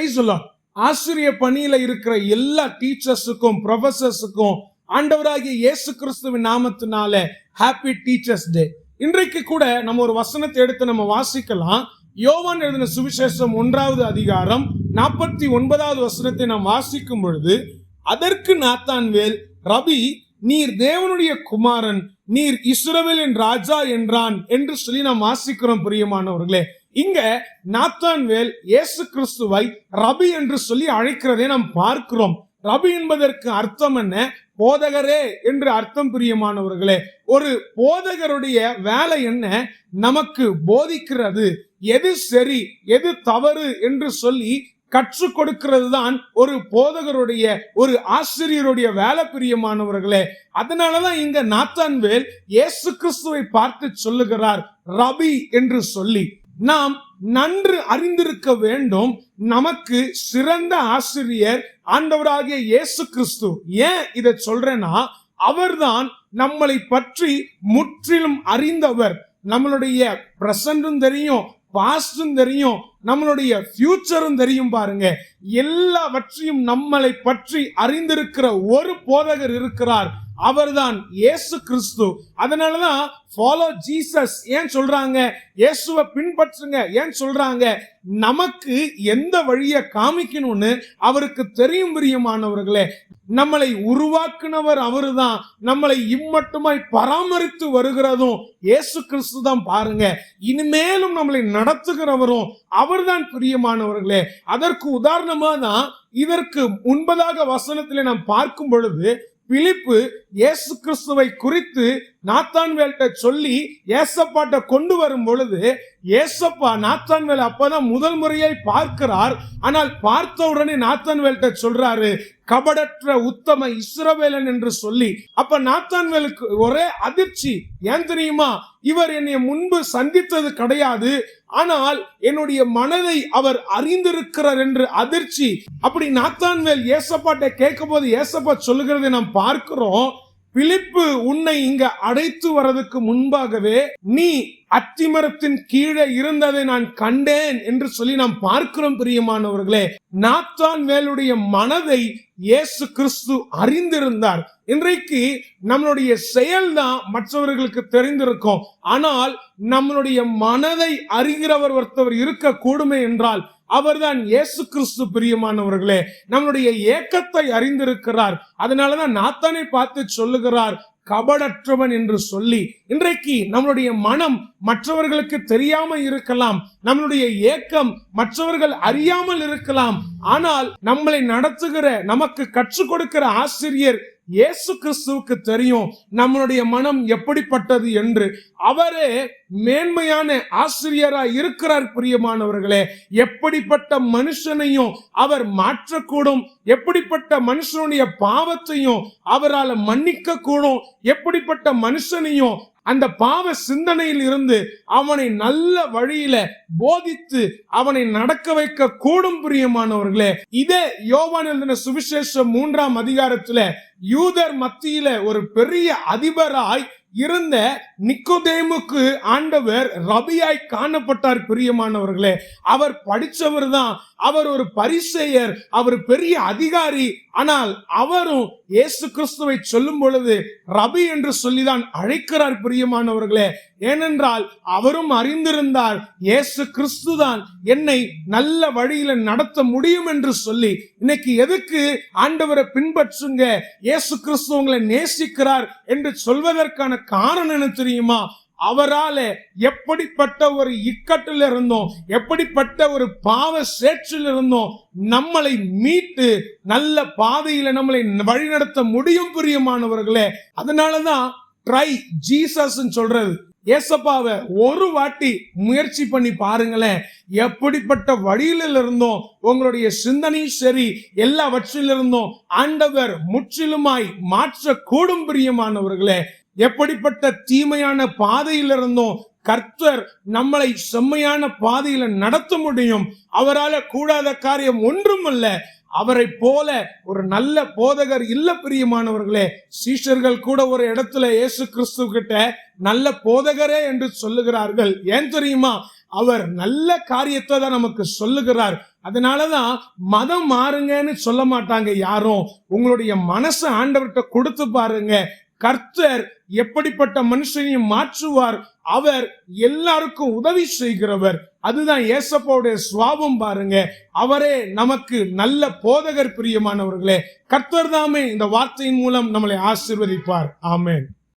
Price ஆசிரிய பணியில இருக்கிற எல்லா டீச்சர்ஸுக்கும் ப்ரொஃபசர்ஸுக்கும் ஆண்டவராகிய இயேசு கிறிஸ்துவின் நாமத்தினால ஹாப்பி டீச்சர்ஸ் டே இன்றைக்கு கூட நம்ம ஒரு வசனத்தை எடுத்து நம்ம வாசிக்கலாம். யோவான் எழுதின சுவிசேஷம் ஒன்றாவது அதிகாரம் நாற்பத்தி ஒன்பதாவது வசனத்தை நாம் வாசிக்கும் பொழுது அதற்கு நாத்தான்வேல் ரபி நீர் தேவனுடைய குமாரன் நீர் இஸ்ரவேலின் ராஜா என்றான் என்று சொல்லி நாம் வாசிக்கிறோம் பிரியமானவர்களே. இங்க நாத்தான்வேல் இயேசு கிறிஸ்துவை ரபி என்று சொல்லி அழைக்கிறதை நாம் பார்க்கிறோம். ரபி என்பதற்கு அர்த்தம் என்ன? போதகரே என்று அர்த்தம் பிரியமானவர்களே ஒரு போதகருடைய வேலை என்ன? நமக்கு போதிக்கிறது. எது சரி எது தவறு என்று சொல்லி கற்றுக் கொடுக்கிறது தான் ஒரு போதகருடைய ஒரு ஆசிரியருடைய வேலை பிரியமானவர்களே. அதனாலதான் இங்க நாத்தான்வேல் இயேசு கிறிஸ்துவை பார்த்து சொல்லுகிறார் ரபி என்று சொல்லி. நாம் நன்று அறிந்திருக்க வேண்டும். நமக்கு சிறந்த ஆசிரியர் ஆண்டவராகிய இயேசு கிறிஸ்து. ஏன் இதை சொல்றேன்னா அவர்தான் நம்மளை பற்றி முற்றிலும் அறிந்தவர். நம்மளுடைய பிரசன்டும் தெரியும் பாஸ்டும் தெரியும் நம்மளுடைய ஃபியூச்சரும் தெரியும் பாருங்க. எல்லாவற்றையும் நம்மளை பற்றி அறிந்திருக்கிற ஒரு போதகர் இருக்கிறார். அவர்தான் இயேசு கிறிஸ்து. அதனாலதான் ஃபாலோ ஜீசஸ் ஏன் சொல்றாங்க? இயேசுவை பின்பற்றுங்க. ஏன் சொல்றாங்க? நமக்கு எந்த வழியை காமிக்கணும்னு அவருக்கு தெரியும் பிரியமானவர்களே. நம்மளை உருவாக்குனவர் அவருதான். நம்மளை இம்மட்டுமாய் பராமரித்து வருகிறதும் இயேசு கிறிஸ்து தான் பாருங்க. இனிமேலும் நம்மளை நடத்துகிறவரும் அவர்தான் பிரியமானவர்களே. அதற்கு உதாரணமா தான் இதற்கு முன்பதாக வசனத்தில் நாம் பார்க்கும் பொழுது பிலிப்பு இயேசு கிறிஸ்துவை குறித்து நாத்தான்வேல்கிட்ட சொல்லி ஏசப்பாட்ட கொண்டு வரும் பொழுது ஏசப்பா நாத்தான்வேல் அப்பதான் முதல் முறையை பார்க்கிறார். ஆனால் பார்த்த உடனே நாத்தான்வேல்கிட்ட சொல்றாரு கபடற்ற உத்தம இஸ்ரவேலன் என்று சொல்லி. அப்ப நாத்தான்வேலுக்கு ஒரே அதிர்ச்சி ஏன் தெரியுமா? இவர் என்னை முன்பு சந்தித்தது கிடையாது. ஆனால் என்னுடைய மனதை அவர் அறிந்திருக்கிறார் என்று அதிர்ச்சி. அப்படி நாத்தான்வேல் ஏசப்பாட்ட கேட்கும் போது ஏசப்பா சொல்லுகிறதை நாம் பார்க்கிறோம். பிலிப்பு உன்னை இங்க அடைத்து வரதுக்கு முன்பாகவே நீ அத்திமரத்தின் கீழே இருந்ததை நான் கண்டேன் என்று சொல்லி நாம் பார்க்கிறோம் பிரியமானவர்களே. நாத்தான் வேலுடைய மனதை இயேசு கிறிஸ்து அறிந்திருந்தார். இன்றைக்கு நம்மளுடைய செயல்தான் மற்றவர்களுக்கு தெரிந்திருக்கும். ஆனால் நம்மளுடைய மனதை அறிகிறவர் ஒருத்தவர் இருக்க கூடுமே என்றால் அவர்தான் இயேசு கிறிஸ்து பிரியமானவர்களே. நம்மளுடைய ஏக்கத்தை அறிந்திருக்கிறார். அதனாலதான் நாத்தானை பார்த்து சொல்லுகிறார் கபடற்றவன் என்று சொல்லி. இன்றைக்கு நம்மளுடைய மனம் மற்றவர்களுக்கு தெரியாம இருக்கலாம். நம்மளுடைய ஏக்கம் மற்றவர்கள் அறியாமல் இருக்கலாம். ஆனால் நம்மளை நடத்துகிற நமக்கு கற்றுக் கொடுக்கிற ஆசிரியர் இயேசு கிறிஸ்துவுக்கு தெரியும் நம்மளுடைய மனம் எப்படிப்பட்டது என்று. அவரே மேன்மையான ஆசிரியரா இருக்கிறார் பிரியமானவர்களே. எப்படிப்பட்ட மனுஷனையும் அவர் மாற்றக்கூடும். எப்படிப்பட்ட மனுஷனுடைய பாவத்தையும் அவரால் மன்னிக்க கூடும் எப்படிப்பட்ட மனுஷனையும் அந்த பாவ சிந்தனையில் இருந்து அவனை நல்ல வழியில போதித்து அவனை நடக்க வைக்க கூடும் பிரியமானவர்களே இதே யோவான் எழுதின சுவிசேஷம் மூன்றாம் அதிகாரத்துல யூதர் மத்தியில ஒரு பெரிய அதிபராய் இருந்த நிக்கோதேமுக்கு ஆண்டவர் ரபியாய் காணப்பட்டார் பிரியமானவர்களே. அவர் படிச்சவர் தான் அவர் ஒரு பரிசெயர் அவர் பெரிய அதிகாரி ஆனால் அவரும் இயேசு கிறிஸ்துவை சொல்லும் பொழுது ரபி என்று சொல்லிதான் அழைக்கிறார் பிரியமானவர்களே. ஏனென்றால் அவரும் அறிந்திருந்தார் இயேசு கிறிஸ்து தான் என்னை நல்ல வழியில நடத்த முடியும் என்று சொல்லி. இன்னைக்கு எதுக்கு ஆண்டவரை பின்பற்றுங்க? இயேசு கிறிஸ்து உங்களை நேசிக்கிறார் என்று சொல்வதற்கான காரணம் என்ன தெரியுமா? அவரால எப்படிப்பட்ட ஒரு இக்கட்டில் இருந்தோம் எப்படிப்பட்ட ஒரு பாவ சேற்றில் இருந்தோம் நம்மளை மீட்டு நல்ல பாதையில நம்மளை வழிநடத்த முடியும் பிரியமானவர்களே அதனாலதான் ட்ரை ஜீசஸ் சொல்றது. ஏசப்பாவை ஒரு வாட்டி முயற்சி பண்ணி பாருங்களேன் எப்படிப்பட்ட வழியில இருந்தோம் உங்களுடைய சிந்தனையும் சரி எல்லாவற்றிலிருந்தும் ஆண்டவர் முற்றிலுமாய் மாற்ற கூடும் பிரியமானவர்களே எப்படிப்பட்ட தீமையான பாதையில் இருந்தோம் கர்த்தர் நம்மளை செம்மையான பாதையில நடத்த முடியும். அவரால் கூடாத காரியம் ஒன்றும் அல்ல அவரை போல ஒரு நல்ல போதகர் இல்ல பிரியமானவர்களே சீஷர்கள் கூட ஒரு இடத்துல இயேசு கிறிஸ்து கிட்ட நல்ல போதகரே என்று சொல்லுகிறார்கள். ஏன் தெரியுமா? அவர் நல்ல காரியத்தை தான் நமக்கு சொல்லுகிறார். அதனாலதான் மதம் மாறுங்கன்னு சொல்ல மாட்டாங்க யாரும். உங்களுடைய மனசை ஆண்டவர்கிட்ட கொடுத்து பாருங்க. கர்த்தர் எப்படிப்பட்ட மனுஷனையும் மாற்றுவார். அவர் எல்லாருக்கும் உதவி செய்கிறவர். அதுதான் ஏசப்பாவுடைய சுவாபம் பாருங்க. அவரே நமக்கு நல்ல போதகர் பிரியமானவர்களே. கர்த்தர் தாமே இந்த வார்த்தையின் மூலம் நம்மளை ஆசிர்வதிப்பார். ஆமேன்.